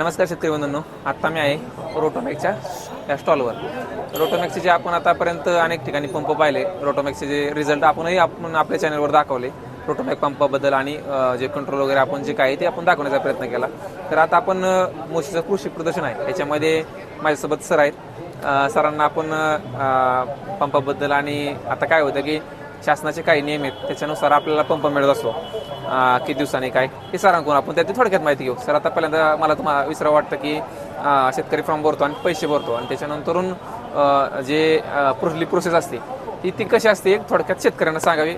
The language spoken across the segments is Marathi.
नमस्कार शेतकरी बंधूंनो आत्ता मी आहे रोटोमॅकच्या या स्टॉलवर. रोटोमॅकचे जे आपण आतापर्यंत अनेक ठिकाणी पंप पाहिले रोटोमॅकचे जे रिझल्ट आपणही आपण आपल्या चॅनलवर दाखवले रोटोमॅक पंपाबद्दल आणि जे कंट्रोल वगैरे आपण जे काही ते आपण दाखवण्याचा प्रयत्न केला. तर आता आपण मोशीचं कृषी प्रदर्शन आहे. याच्यामध्ये माझ्यासोबत सर आहेत. सरांना आपण पंपाबद्दल आणि आता काय होतं की शासनाचे काही नियम आहेत त्याच्यानुसार आपल्याला पंप मिळत असतो. किती दिवसांनी काय? हे सरांकडून आपण त्याची थोडक्यात माहिती घेऊ. सर आता पहिल्यांदा मला तुम्हाला विसरा वाटतं की शेतकरी फॉर्म भरतो आणि पैसे भरतो. आणि त्याच्यानंतरून जे पुढली प्रोसेस असते ती ती कशी असते एक थोडक्यात शेतकऱ्यांना सांगावी.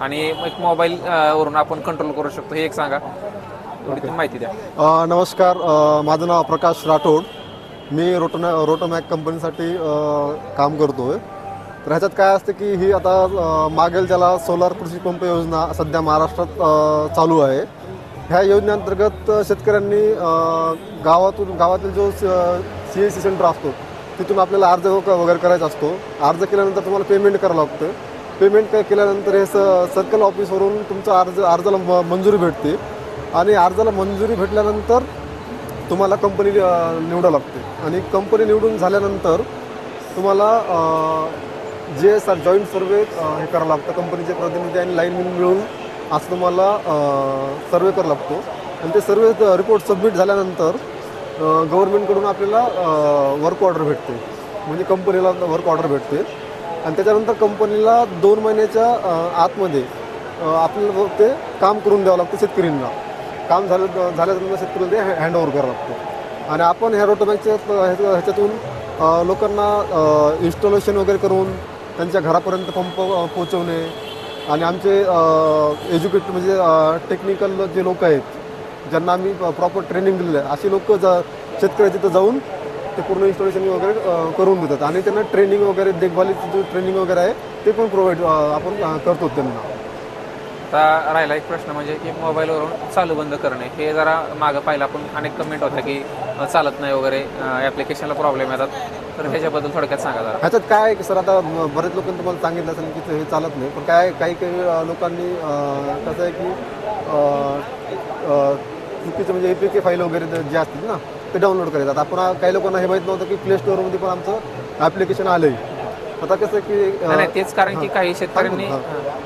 आणि एक मोबाईल वरून आपण कंट्रोल करू शकतो हे एक सांगा. थोडी माहिती द्या. नमस्कार. माझं नाव प्रकाश राठोड. मी रोटोनॅ रोटोमॅक कंपनीसाठी काम करतो आहे तर ह्याच्यात काय असतं की ही आता मागेल ज्याला सोलार कृषी पंप योजना सध्या महाराष्ट्रात चालू आहे. ह्या योजनेअंतर्गत शेतकऱ्यांनी गावातून गावातील जो सी एस सी सेंटर असतो तिथून आपल्याला अर्ज वगैरे करायचा असतो. अर्ज केल्यानंतर तुम्हाला पेमेंट करावं लागतं. पेमेंट काय केल्यानंतर हे स सर्कल ऑफिसवरून तुमचा अर्ज अर्जाला म- मंजुरी भेटते. आणि अर्जाला मंजुरी भेटल्यानंतर तुम्हाला कंपनी निवडावं लागते. आणि कंपनी निवडून झाल्यानंतर तुम्हाला जे सर जॉईंट सर्वे हे करावं लागतं. कंपनीचे प्रतिनिधी आणि लाईन मिळून असं तुम्हाला सर्वे करावा लागतो. आणि ते सर्वे रिपोर्ट सबमिट झाल्यानंतर गव्हर्नमेंटकडून आपल्याला वर्क ऑर्डर भेटते. म्हणजे कंपनीला वर्क ऑर्डर भेटते. आणि त्याच्यानंतर कंपनीला दोन महिन्याच्या आतमध्ये आपल्याला ते काम करून द्यावं लागतं शेतकऱ्यांना. काम झालं झाल्यानंतर शेतकऱ्यांना ते हँड ओव्हर करावं लागतं. आणि आपण ह्या रोटोमॅकच्या ह्याच्या- ह्याच्यातून लोकांना इन्स्टॉलेशन वगैरे करून त्यांच्या घरापर्यंत पंप पोचवणे पोहोचवणे आणि आमचे एज्युकेट म्हणजे टेक्निकल जे लोक आहेत ज्यांना आम्ही प्रॉपर ट्रेनिंग दिलेलं आहे असे लोक ज शेतकऱ्या तिथं जाऊन ते पूर्ण इन्स्टॉलेशन वगैरे करून देतात. आणि त्यांना ट्रेनिंग वगैरे देखभालीचं जे ट्रेनिंग वगैरे आहे ते पण प्रोव्हाइड आपण करतो त्यांना. आता राहिला एक प्रश्न म्हणजे की मोबाईलवरून चालू बंद करणे हे जरा मागं पाहिलं आपण. अनेक कमेंट होत्या की चालत नाही वगैरे ॲप्लिकेशनला प्रॉब्लेम येतात. तर ह्याच्याबद्दल थोडक्यात सांगा जरा. ह्याच्यात काय आहे की सर आता बरेच लोकांनी तुम्हाला सांगितलं असेल की हे चालत नाही. पण काय काही काही लोकांनी कसं आहे की चुकीचं म्हणजे ए पी के फाईल वगैरे जे- असतील ना ते डाउनलोड करायचं. आपण आ- काही लोकांना हे माहीत नव्हतं की प्ले स्टोअरमध्ये पण आमचं ॲप्लिकेशन आलं आहे आता कसं आहे की नाही, तेच कारण की काही शेतकऱ्यांनी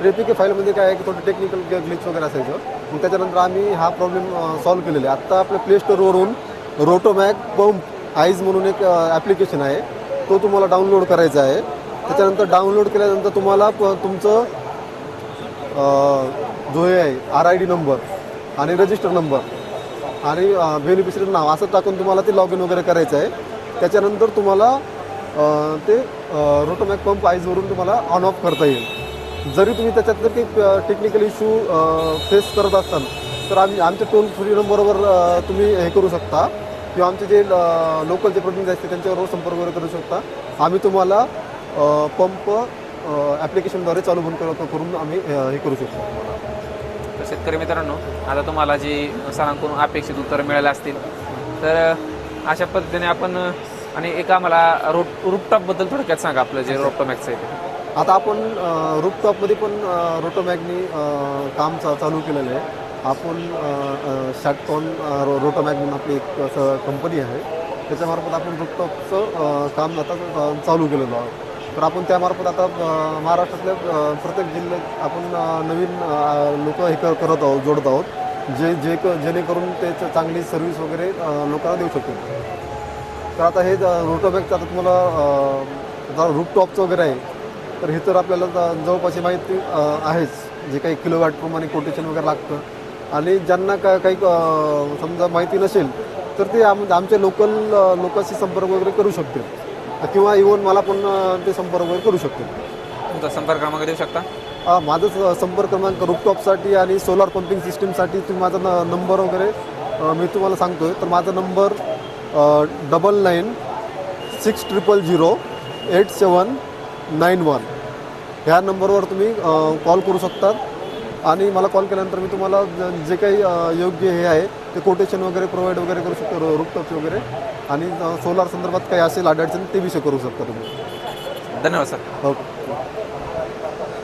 तर एपीके फाईलमध्ये काय आहे की थोडं टेक्निकल ग्लिच वगैरे असायचं. मग त्याच्यानंतर आम्ही हा प्रॉब्लेम सॉल्व्ह केलेला आहे. आत्ता आपल्या प्ले स्टोअरवरून रोटोमॅक पंप आईज म्हणून एक ॲप्लिकेशन आहे. तो तुम्हाला डाउनलोड करायचा आहे. त्याच्यानंतर डाउनलोड केल्यानंतर तुम्हाला प- तुमचं अ, जो हे आहे आर आय डी नंबर आणि रजिस्टर नंबर आणि बेनिफिशरी नाव असं टाकून तुम्हाला ते लॉग इन वगैरे करायचं आहे. त्याच्यानंतर तुम्हाला ते रोटोमॅक पंप आईजवरून तुम्हाला ऑन ऑफ करता येईल. जरी तुम्ही त्याच्यात जर काही टेक्निकल इश्यू फेस करत असाल तर आम्ही आमच्या टोल फ्री नंबरवर तुम्ही हे करू शकता. किंवा आमचे जे लोकल जे प्रतिनिधी असते त्यांच्याबरोबर संपर्क वगैरे करू शकता. आम्ही तुम्हाला पंप ॲप्लिकेशनद्वारे चालू बंद करून आम्ही हे करू शकतो. तर शेतकरी मित्रांनो आता तुम्हाला जी सरांकडून अपेक्षित उत्तरं मिळाली असतील तर अशा पद्धतीने आपण आणि एका मला रोट रूपटॉपबद्दल थोडक्यात सांगा आपलं जे रोटोमॅक्स आहे ते. आता आपण रूपटॉपमध्ये पण रोटोमॅगनी काम चा चालू केलेलं आहे. आपण शॅटकॉन रोटोमॅग म्हणून आपली एक असं कंपनी आहे. त्याच्यामार्फत आपण रूपटॉपचं काम आता चालू केलेलं आहोत तर आपण त्यामार्फत आता अ, महाराष्ट्रातल्या अ, प्रत्येक जिल्ह्यात आपण अ, नवीन लोक हे कर करत आहोत जोडत आहोत. जे जे क जेणेकरून ते चांगली सर्व्हिस वगैरे अ, लोकांना देऊ शकतो तर आता हे रोटोबॅगचं आता तुम्हाला रूपटॉपचं वगैरे आहे तर हे तर आपल्याला जवळपास माहिती आहेच जे काही किलोवॅटप्रमाणे कोटेशन वगैरे लागतं. आणि ज्यांना का काही समजा माहिती नसेल तर ते आम आमचे लोकल लोकांशी संपर्क वगैरे करू शकतील. किंवा इवन मला पण ते संपर्क वगैरे करू शकतील. तुमचा संपर्क क्रमांक देऊ शकता? हा, संपर्क क्रमांक रूपटॉपसाठी आणि सोलार पंपिंग सिस्टीमसाठी तुम्ही माझा न नंबर वगैरे मी तुम्हाला सांगतोय. तर माझा number double nine six triple zero eight seven nine one. ह्या नंबरवर तुम्ही कॉल करू शकतात. आणि मला कॉल केल्यानंतर मी तुम्हाला ज- काही योग्य हे आहे ते कोटेशन वगैरे प्रोव्हाइड वगैरे करू शकतो रूपटॉपचे वगैरे. आणि सोलार संदर्भात काही असेल अडचण ते विषय करू शकता तुम्ही. धन्यवाद सर. ओके.